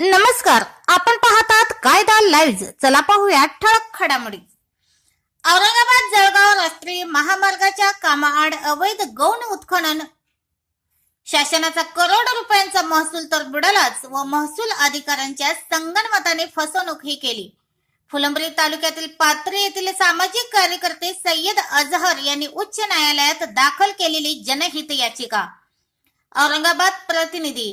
नमस्कार आपण पाहतात कायदा लाईव्ह चला पाहूया ठळक घडामोडी. औरंगाबाद जळगाव राष्ट्रीय महामार्गाच्या कामाआड अवैध गौण उत्खनन. शासनाचा करोड रुपयांचा महसूल तर बुडालाच व महसूल अधिकाऱ्यांच्या संगणमताने फसवणूक ही केली. फुलंब्री तालुक्यातील पात्रे येथील सामाजिक कार्यकर्ते सय्यद अजहर यांनी उच्च न्यायालयात दाखल केलेली जनहित याचिका. औरंगाबाद प्रतिनिधी.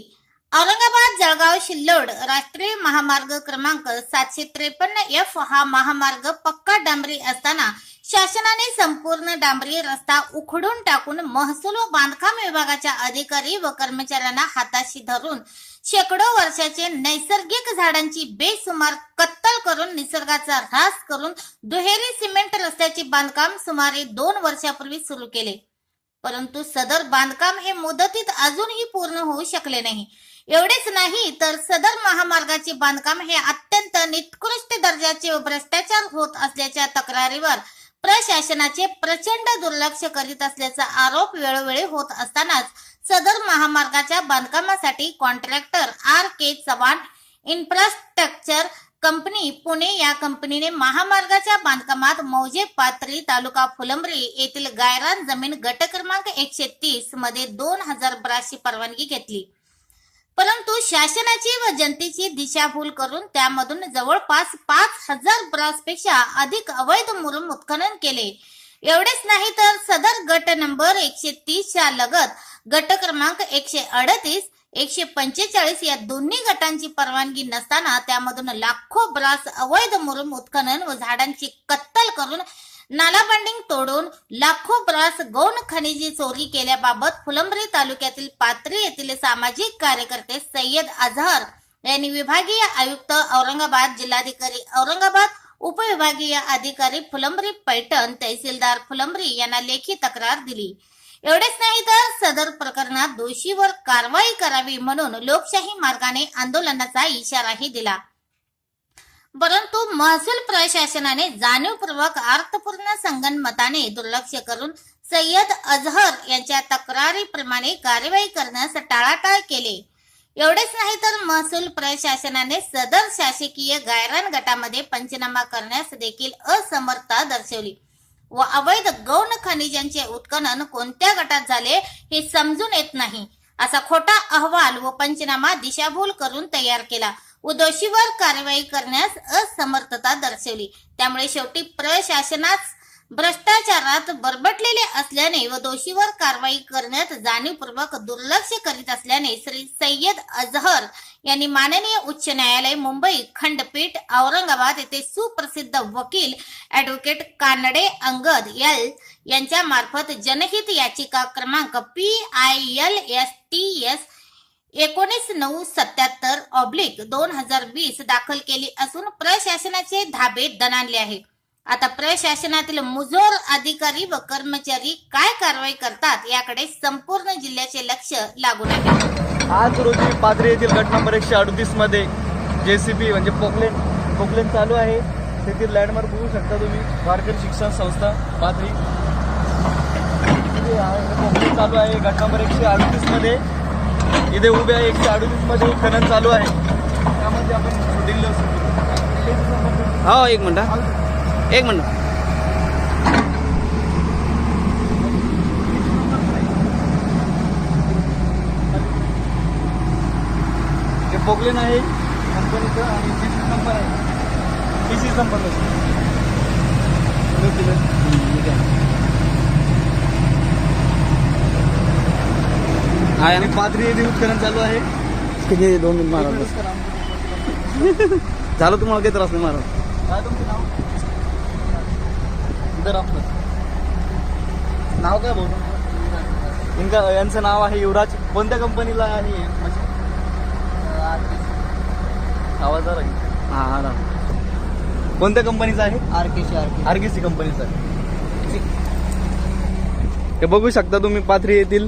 औरंगाबाद जळगाव शिल्लोड राष्ट्रीय महामार्ग क्रमांक सातशे त्रेपन्न एफ हा महामार्ग पक्का डांबरी असताना शासनाने संपूर्ण डांबरी रस्ता उखडून टाकून महसूल व बांधकाम विभागाच्या अधिकारी व कर्मचाऱ्यांना हाताशी धरून शेकडो वर्षाचे नैसर्गिक झाडांची बेसुमार कत्तल करून निसर्गाचा ऱ्हास करून दुहेरी सिमेंट रस्त्याचे बांधकाम सुमारे दोन वर्षापूर्वी सुरू केले. परंतु सदर बांधकाम हे मुदतीत अजूनही पूर्ण होऊ शकले नाही. एवढेच नाही तर सदर महामार्गाचे बांधकाम हे अत्यंत निकृष्ट दर्जाचे व भ्रष्टाचार होत असल्याच्या तक्रारीवर प्रशासनाचे प्रचंड दुर्लक्ष करीत असल्याचा आरोप वेळोवेळी होत असतानाच सदर महामार्गाच्या बांधकामासाठी contractor R K Chavan infrastructure company Pune या कंपनीने महामार्गाच्या बांधकामात मौजे पात्री तालुका फुलंब्री येथील गायरान जमीन गट क्रमांक एकशे तीसमध्ये दोन हजार बाराशे परवानगी घेतली. परंतु शासनाची व जनतेची दिशाभूल करून त्यामधून जवळपास पाच हजार ब्रासपेक्षा अधिक अवैध मुरुम उत्खनन केले. एवढेच नाही तर सदर गट नंबर एकशे तीस च्या लगत गट क्रमांक एकशे अडतीस एकशे पंचेचाळीस या दोन्ही गटांची परवानगी नसताना त्यामधून लाखो ब्रास अवैध मुरुम उत्खनन व झाडांची कत्तल करून नालाबांडिंग तोडून लाखो ब्रास गौण खनिजी चोरी केल्याबाबत फुलंब्री तालुक्यातील पात्री येथील सामाजिक कार्यकर्ते सय्यद अझहर यांनी विभागीय आयुक्त औरंगाबाद जिल्हाधिकारी औरंगाबाद उपविभागीय अधिकारी फुलंब्री पैठण तहसीलदार फुलंब्री यांना लेखी तक्रार दिली. एवढेच नाही तर सदर प्रकरणात दोषीवर कारवाई करावी म्हणून लोकशाही मार्गाने आंदोलनाचा इशाराही दिला. परंतु महसूल प्रशासनाने जाणीवपूर्वक अर्थपूर्ण संगनमताने दुर्लक्ष करून सय्यद अझहर यांच्या तक्रारीप्रमाणे कार्यवाही करण्यास टाळाटाळ केले. एवढेच नाही तर महसूल प्रशासनाने सदर शासकीय गायरान गटामध्ये पंचनामा करण्यास देखील असमर्थता दर्शवली. व अवैध गौण खनिजांचे उत्खनन कोणत्या गटात झाले हे समजून येत नाही. असा खोटा अहवाल व पंचनामा दिशाभूल करून तयार केला. व दोषीवर कारवाई करण्यास असमर्थता दर्शवली. त्यामुळे शेवटी प्रशासनात भ्रष्टाचारात बरबटलेले असल्याने व दोषीवर कारवाई करण्यात जाणीवपूर्वक दुर्लक्ष करीत असल्याने श्री सय्यद अजहर यांनी माननीय उच्च न्यायालय मुंबई खंडपीठ औरंगाबाद येथे सुप्रसिद्ध वकील ऍडव्होकेट कानडे अंगद एल यांच्या मार्फत जनहित याचिका क्रमांक P I L S T S एकोणीस नऊ सत्याहत्तर ऑब्लिक दोन हजार वीस दाखल केली असून प्रशासनाचे धाबे दणाणले आहे. आता प्रशासनातील मुजोर अधिकारी व कर्मचारी काय कारवाई करतात याकडे संपूर्ण जिल्ह्याचे लक्ष लागून आहे. आज रोजी पाथरी येथील गट नंबर एकशे अडतीसमध्ये जेसीबी म्हणजे पोकलेन पोकलेन चालू आहे. तेथील लँडमार्क बघू शकता तुम्ही. वारकरी शिक्षण संस्था पाथरी पोकलेन चालू आहे. गट नंबर एकशे अडतीसमध्ये इथे उभे आहे एकशे अडतीसमध्ये खनन चालू आहे. त्यामध्ये आपण दिल्ली हो एक मिनिट हा. एक मिनिट. पोकलेन आहे कंपनीचं आणि जेसीबी नंबर आहे. टी सी नंबर आहे आणि ना पाथरी येथे उत्खनन चालू आहे. किती? दोन मिनिट मारा. झालं तुम्हाला काही त्रास नाही मारा. काय तुमचं नाव? इधर आपलं. नाव काय तुमचं? इनका यांचं नाव आहे युवराज. कोणत्या कंपनीला आहे आवाज घे. हा हा ना. कोणत्या कंपनीचा आहे? R K C R K RKC कंपनीचा आहे. हे बघू शकता तुम्ही पाथरी येथील.